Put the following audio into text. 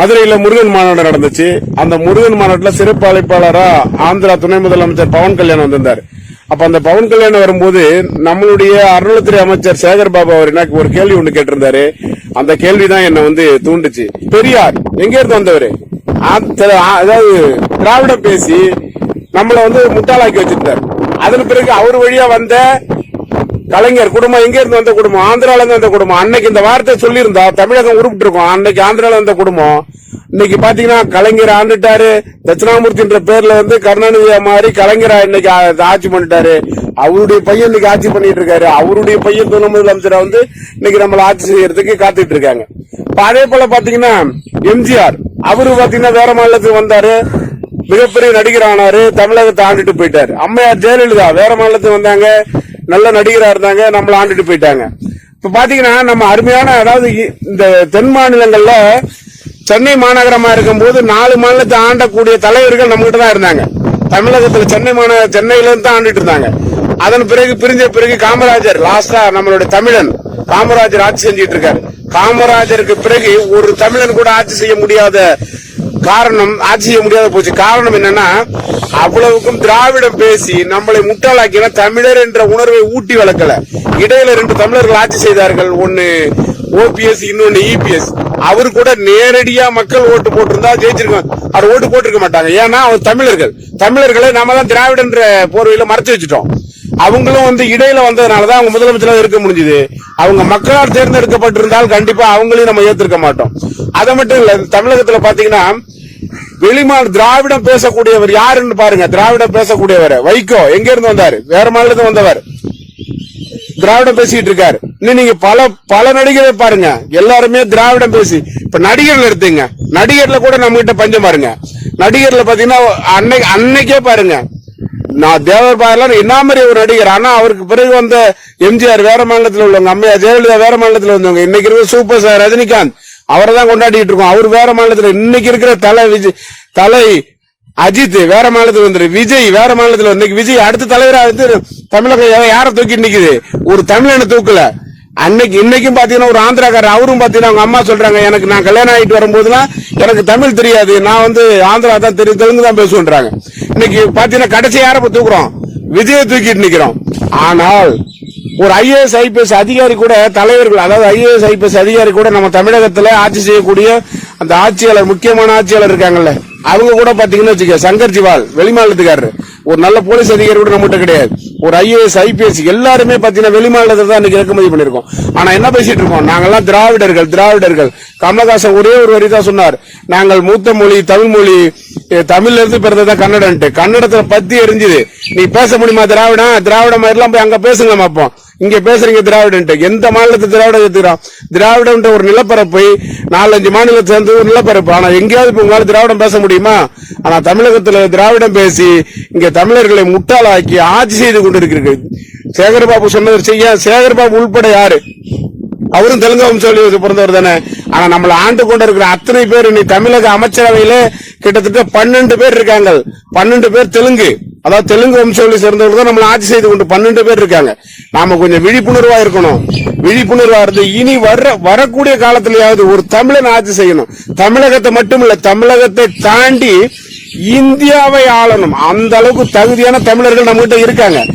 மதுரையில் முருகன் மாநாடு நடந்துச்சு. அந்த முருகன் மாநாட்டில் சிறப்பு அழைப்பாளரா ஆந்திரா துணை முதலமைச்சர் பவன் கல்யாணம் வந்திருந்தார். அப்ப அந்த பவன் கல்யாணம் வரும்போது நம்மளுடைய அருணத்துறை அமைச்சர் சேகர் பாபு அவர் எனக்கு ஒரு கேள்வி ஒன்று கேட்டிருந்தாரு. அந்த கேள்விதான் என்ன வந்து தூண்டுச்சு. பெரியார் எங்க இருந்து வந்தவர்? அதாவது திராவிடம் பேசி நம்மளை வந்து முட்டாளாக்கி வச்சிருந்தார். அதன் பிறகு அவர் வழியா வந்த கலைஞர் குடும்பம் எங்க இருந்து வந்த குடும்பம்? ஆந்திரால இருந்து வந்த குடும்பம். அன்னைக்கு இந்த வார்த்தை சொல்லியிருந்தா தமிழகம் உருப்பிட்டு இருக்கும் அன்னைக்கு ஆந்திரால வந்த குடும்பம். இன்னைக்கு பாத்தீங்கன்னா கலைஞர் ஆண்டுட்டாரு. தட்சிணாமூர்த்தின்ற பேர்ல வந்து கருணாநிதி மாதிரி கலைஞரா இன்னைக்கு ஆட்சி பண்ணிட்டாரு. அவருடைய பையன் இன்னைக்கு ஆட்சி பண்ணிட்டு இருக்காரு அவருடைய பையன் துணை முதலமைச்சரா வந்து இன்னைக்கு நம்மள ஆட்சி செய்யறதுக்கு காத்துட்டு இருக்காங்க அதே போல பாத்தீங்கன்னா எம்ஜிஆர் அவரு பாத்தீங்கன்னா வேற மாநிலத்துக்கு வந்தாரு. மிகப்பெரிய நடிகர் ஆனாரு தமிழகத்தை ஆண்டுட்டு போயிட்டாரு. அம்மையார் ஜெயலலிதா வேற மாநிலத்துக்கு வந்தாங்க. நல்ல நடிகரா இருந்தாங்க நம்மள ஆண்டுட்டு போயிட்டாங்க. இப்ப பாத்தீங்கன்னா நம்ம அருமையான அதாவது இந்த தென் மாநிலங்கள்ல சென்னை மாநகரமா இருக்கும்போது நாலு மாநிலத்தை ஆண்டக்கூடிய தலைவர்கள் நம்ம தான் இருந்தாங்க. தமிழகத்துல சென்னை மாநகர சென்னையில இருந்து தான் ஆண்டுட்டு இருந்தாங்க. அதன் பிறகு பிரிஞ்ச பிறகு காமராஜர் லாஸ்டா நம்மளுடைய தமிழன் காமராஜர் ஆட்சி செஞ்சிட்டு இருக்காரு. காமராஜருக்கு பிறகு ஒரு தமிழன் கூட ஆட்சி செய்ய முடியாத காரணம் ஆட்சி செய்ய முடியாத போச்சு. காரணம் என்னன்னா அவ்வளவுக்கும் திராவிடம் பேசி நம்மளை முட்டாளாக்கின தமிழர் என்ற உணர்வை ஊட்டி வளர்க்கல. இடையில ரெண்டு தமிழர்கள் ஆட்சி செய்தார்கள். ஒன்னு ஓபிஎஸ் இன்னொன்னு இபிஎஸ் அவர் கூட நேரடியா மக்கள் ஓட்டு போட்டிருந்தா ஜெயிச்சிருக்காங்க அவர் ஓட்டு போட்டிருக்க மாட்டாங்க. ஏன்னா அவர் தமிழர்கள். தமிழர்களை நாம தான் திராவிடன்ற போர்வையில மறைச்சு வச்சுட்டோம். அவங்களும் வந்து இடையில வந்ததுனாலதான் அவங்க முதலமைச்சராக இருக்க முடிஞ்சது. அவங்க மக்களால் தேர்ந்தெடுக்கப்பட்டிருந்தால் கண்டிப்பா அவங்களையும் நம்ம ஏத்திருக்க மாட்டோம். அதை மட்டும் இல்ல தமிழகத்துல பாத்தீங்கன்னா வெளிமாநில திராவிடம் பேசக்கூடியவர் யாருன்னு பாருங்க. திராவிடம் பேசக்கூடியவர். வைகோ எங்க இருந்து வந்தாரு? வேற மாநிலத்துல வந்தவர். திராவிடம் பேசிட்டு இருக்காரு. இன்னும் நீங்க பல பல நடிகரை பாருங்க. எல்லாருமே திராவிடம் பேசி இப்ப நடிகர்ல எடுத்துங்க. நடிகர்ல கூட நம்ம கிட்ட பஞ்சம் பாருங்க. நடிகர்ல பாத்தீங்கன்னா அன்னைக்கு அன்னைக்கே பாருங்க. நான் தேவர் பாயலாம் என்ன மாதிரி ஒரு நடிகர்? ஆனா அவருக்கு பிறகு வந்த எம்ஜிஆர் வேற மாநிலத்தில் உள்ளவங்க அம்மையா ஜெயலலிதா வேற மாநிலத்தில் வந்தவங்க இன்னைக்கு இருக்கிற சூப்பர் ஸ்டார் ரஜினிகாந்த் அவரை தான் கொண்டாடிட்டு இருக்கோம். அவர் வேற மாநிலத்தில் இன்னைக்கு இருக்கிற தலை விஜய் தலை அஜித் வேற மாநிலத்துல வந்துரு விஜய் வேற மாநிலத்தில் வந்து விஜய் அடுத்த தலைவரா வந்து தமிழக யாரை தூக்கி நிக்குது? ஒரு தமிழனை தூக்கல. அன்னைக்கு இன்னைக்கும் பாத்தீங்கன்னா ஒரு ஆந்திராக்காரர் அவரும் பாத்தீங்கன்னா அவங்க அம்மா சொல்றாங்க எனக்கு நான் கல்யாணம் ஆயிட்டு வரும்போதுலாம் எனக்கு தமிழ் தெரியாது. நான் வந்து ஆந்திரா தான் தெரியும் தெலுங்கு தான் பேசுவேன்றாங்க. இன்னைக்கு பாத்தீங்கன்னா கடைசி யாரை தூக்குறோம்? விஜயை தூக்கிட்டு நிக்கிறோம். ஆனால் ஒரு ஐஏஎஸ் ஐபிஎஸ் அதிகாரி கூட தலைவர்கள் அதாவது ஐஏஎஸ் ஐபிஎஸ் அதிகாரி கூட நம்ம தமிழகத்துல ஆட்சி செய்யக்கூடிய அந்த ஆட்சியாளர் முக்கியமான ஆட்சியாளர் இருக்காங்கல்ல அவங்க கூட பாத்தீங்கன்னா வச்சுக்க சங்கர் ஜிவால் வெளிமாநிலத்துக்காரர். ஒரு நல்ல போலீஸ் அதிகாரி கூட நம்மகிட்ட கிடையாது. ஒரு ஐஏஎஸ் ஐபிஎஸ் எல்லாருமே பாத்தீங்கன்னா வெளிமாநிலத்துல தான் இன்னைக்கு இறக்குமதி பண்ணிருக்கோம். ஆனா என்ன பேசிட்டு இருக்கோம்? நாங்கெல்லாம் திராவிடர்கள் திராவிடர்கள். கமலஹாசன் ஒரே ஒரு வரி தான் சொன்னார். நாங்கள் மூத்த மொழி தமிழ் மொழி தமிழ்ல இருந்து பிறந்ததா கன்னடன்ட்டு. கன்னடத்துல பத்தி எரிஞ்சுது. நீ பேச முடியுமா திராவிடம் திராவிட மாதிரிலாம் போய் அங்க பேசுங்க மாப்போம் இங்க பேசுறீங்க திராவிடன்ட்டு. எந்த மாநிலத்தை திராவிடம் ஏத்துக்கிறோம் திராவிடம்ன்ற ஒரு நிலப்பரப்பை நாலஞ்சு மாநிலத்தை சேர்ந்து ஒரு நிலப்பரப்பு. ஆனா எங்கேயாவது இப்ப உங்களால திராவிடம் பேச முடியுமா? ஆனா தமிழகத்துல திராவிடம் பேசி இங்க தமிழர்களை முட்டாளாக்கி ஆட்சி செய்து கொண்டிருக்கிறது சேகர்பாபு சொன்னது செய்ய? சேகர்பாபு உள்பட யாரு? அவரும் தெலுங்கு வம்சாவளி பிறந்தவர் தானே. ஆனா நம்மள ஆண்டு கொண்டு இருக்கிற அத்தனை பேர் இன்னைக்கு தமிழக அமைச்சரவையில கிட்டத்தட்ட பன்னெண்டு பேர் இருக்காங்க. பன்னெண்டு பேர் தெலுங்கு. அதாவது தெலுங்கு வம்சாவளி சேர்ந்தவர்கள் தான் நம்மளை ஆட்சி செய்து கொண்டு பன்னெண்டு பேர் இருக்காங்க. நாம கொஞ்சம் விழிப்புணர்வா இருக்கணும். விழிப்புணர்வா இருந்து இனி வர்ற வரக்கூடிய காலத்திலேயாவது ஒரு தமிழன் ஆட்சி செய்யணும். தமிழகத்தை மட்டும் இல்ல தமிழகத்தை தாண்டி இந்தியாவை ஆளணும். அந்த அளவுக்கு தகுதியான தமிழர்கள் நம்ம கிட்ட இருக்காங்க.